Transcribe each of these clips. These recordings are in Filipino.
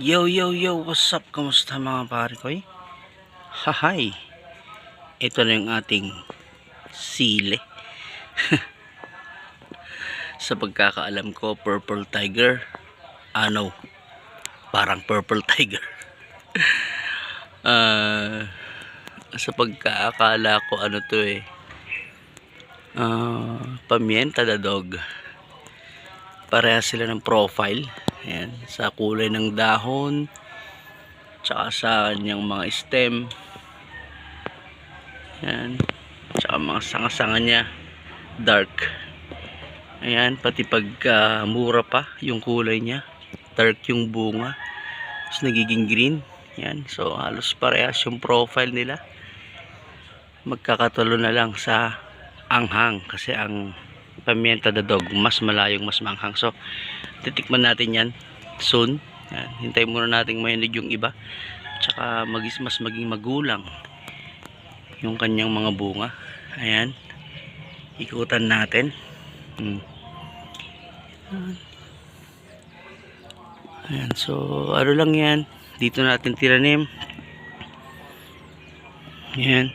Yo, yo, yo, what's up? Kamusta mga pare ko? Hahay! Ito na yung ating sile. Sa pagkakaalam ko, purple tiger. Ano? Parang purple tiger. Ah, sa pagkakala ko, ano to eh. Ah, pamienta da dog. Pareha sila ng profile. Ayan, sa kulay ng dahon. Tsaka sa kanyang mga stem. Ayan. Tsaka mga sanga-sanga niya. Dark. Ayan, pati pagka mura pa yung kulay niya. Dark yung bunga. Tapos nagiging green. Ayan, so halos parehas yung profile nila. Magkakatulo na lang sa anghang. Kasi ang pamienta da dog mas malayong mas manghang. So, titikman natin yan soon. Yan. Hintayin muna natin mayanig yung iba. Tsaka magis mas maging magulang yung kanyang mga bunga. Ayan. Ikutan natin. Hmm. Ayan. So, ano lang yan. Dito natin tiranim. Ayan.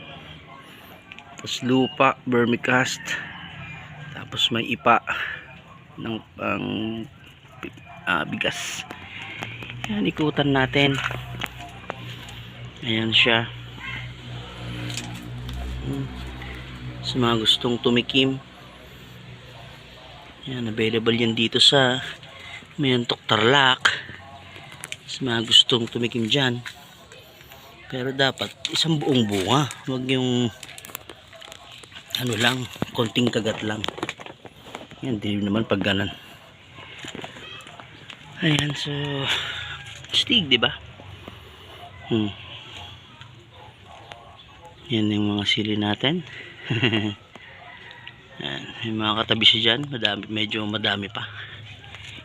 Tapos lupa, vermicast. Tapos may ipa ng pang ah, bigas. Ayan, ikutan natin. Ayan siya. Hmm. Sa mga gustong tumikim. Ayan, available yan dito sa Mayantok Tarlac. Sa mga gustong tumikim dyan. Pero dapat isang buong bunga. Huwag yung ano lang, konting kagat lang. Yan, di naman pag ganan. Ayan, so stig, di ba? Hmm. Yan yung mga sili natin. Yan, yung mga katabi siya dyan, madami, medyo madami pa.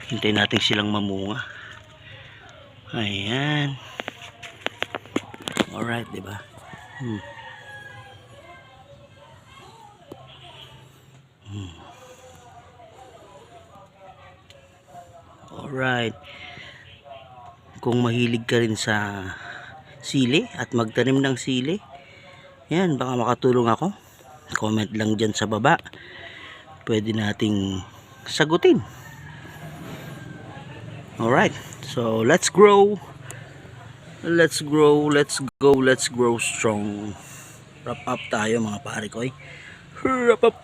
Hintayin natin silang mamunga. Ayan. Alright, di ba? Hmm. Alright. Kung mahilig ka rin sa sili at magtanim ng sili, yan, baka makatulong ako. Comment lang dyan sa baba. Pwede nating sagutin. Alright. So, let's grow. Let's grow, let's go, let's grow strong. Wrap up tayo mga pare ko. eh. Wrap up.